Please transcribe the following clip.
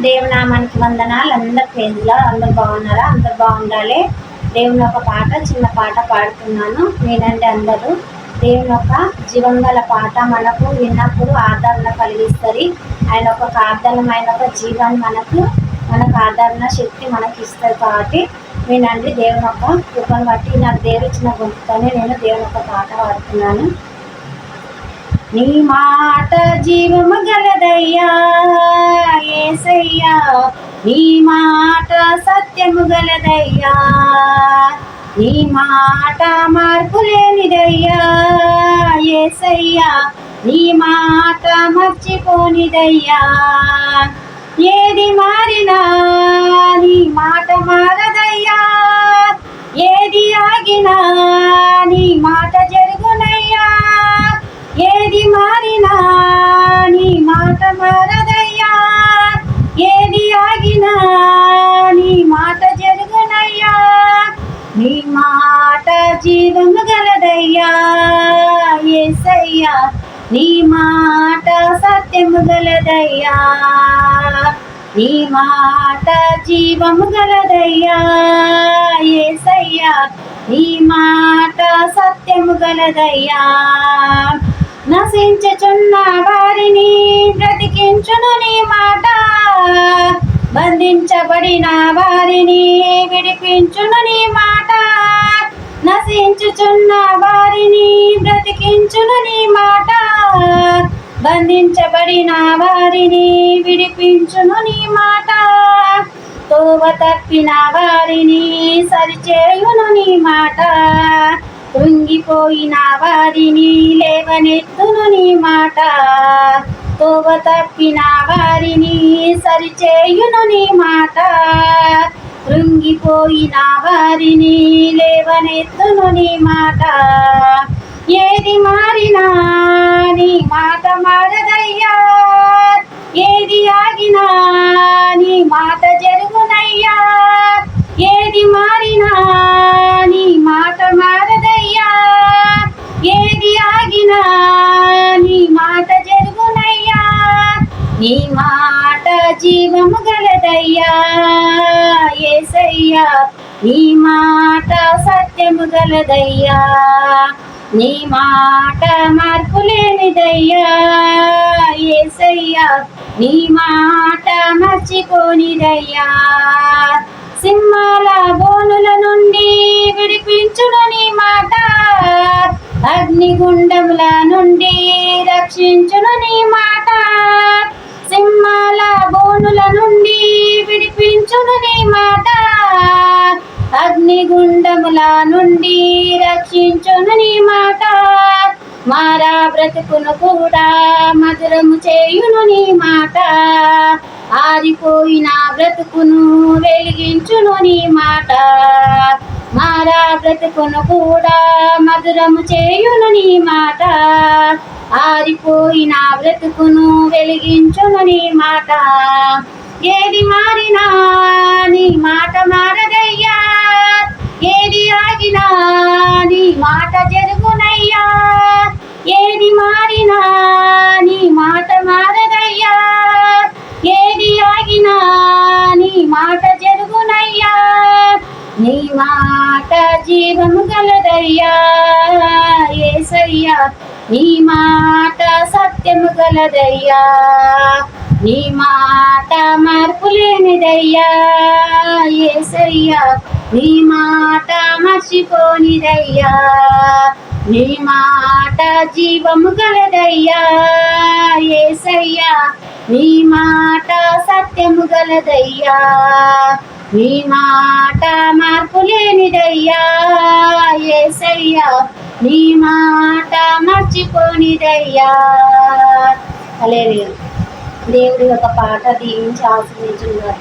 దేవునామానికి వందనాలు. అందరు పేజీలో అందరు బాగున్నారా? అందరు బాగుండాలి. దేవుని ఒక పాట చిన్న పాట పాడుతున్నాను. వినండి అందరూ. దేవుని యొక్క జీవంగల పాట మనకు విన్నప్పుడు ఆదరణ కలిగిస్తుంది. ఆయన ఒక ఆదరణమైన ఒక జీవాన్ని మనకు మనకు ఆదరణ శక్తి మనకి ఇస్తుంది కాబట్టి వినండి దేవుని యొక్క కృపను బట్టి నాకు దేవుడు ఇచ్చిన గొంతుతోనే నేను దేవుని యొక్క పాట పాడుతున్నాను. నీ మాట జీవము గలదయ్యా ఏసయ్యా. నీ మాట సత్యము గలదయ్యా. నీ మాట మార్పు లేనిదయ్యా ఏసయ్యా. నీ మాట మర్చిపోనిదయ్యా. ఏది మారినా నీ మాట మారదయ్యా. ఏది ఆగినా గలదయ్యా ఏసయ్యా నీ మాట సత్యము గలదయ్యా. నీ మాట జీవము గలదయ్యా. ఏసయ్యా నీ మాట సత్యము గలదయ్యా. నశించుచున్న వారిని బ్రతికించును నీ మాట. బంధించబడిన వారిని విడిపించును నీ నశించుచున్న వారిని బ్రతికించును నీ మాట. బంధించబడిన వారిని విడిపించును నీ మాట. తోవ తప్పిన వారిని సరిచేయును నీ మాట. కృంగిపోయిన వారిని లేవనెత్తును నీ మాట. తోవ తప్పిన వారిని సరిచేయును నీ మాట. కృంగిపోయిన వారిని లేవనెత్తును నీ మాట. ఏది మారినా నీ మాట మారదయ్యా. ఏది ఆగినా నీ మాట జరుగునయ్యా. ఏది మారినా నీ మాట మారదయ్యా. ఏది ఆగినా నీ మాట జరుగునయ్యా. నీ మాట జీవము గలదయ్యా ఏసయ్యా. నీ మాట సత్యము గలదయ్యా. నీ మాట మార్పు లేనిదయ్యా ఏసయ్యా. నీ మాట మర్చిపోనిదయ్యా. సింహాల బోనుల నుండి విడిపించును నీ మాట. అగ్నిగుండముల నుండి రక్షించును నీ మాట. విడిపించును నీ మాట అగ్నిగుండముల నుండి రక్షించును నీ మాట మారా బ్రతుకును కూడా మధురము చేయును నీ మాట ఆరిపోయిన బ్రతుకును వెలిగించును నీ మాట మారా బ్రతుకును కూడా మధురము చేయును నీ మాట ఆరిపోయిన బ్రతుకును వెలిగించును నీ మాట ఏది మారినా నీ మాట మారదయ్యా? ఏది ఆగినా నీ మాట జరుగునయ్యా? ఏది మారినా నీ మాట మారదయ్యా? ఏది ఆగినా నీ మాట జరుగునయ్యా? నీ మాట జీవము గలదయ్యా ఏసయ్యా. నీ మాట సత్యము గలదయ్యా. నీ మాట మార్పు లేనిదయ్యా ఏసయ్యా. నీ మాట మర్చిపోనిదయ్యా నీ మాట జీవము గలదయ్యా ఏసయ్యా. నీ మాట సత్యము గలదయ్యా నీ మాట మార్పు లేనిదయ్యా ఏసయ్యా. నీ మాట మర్చిపోనిదయ్యా. అలే దేవుడి యొక్క పాట దీవించి ఆశ్రయించున్నారు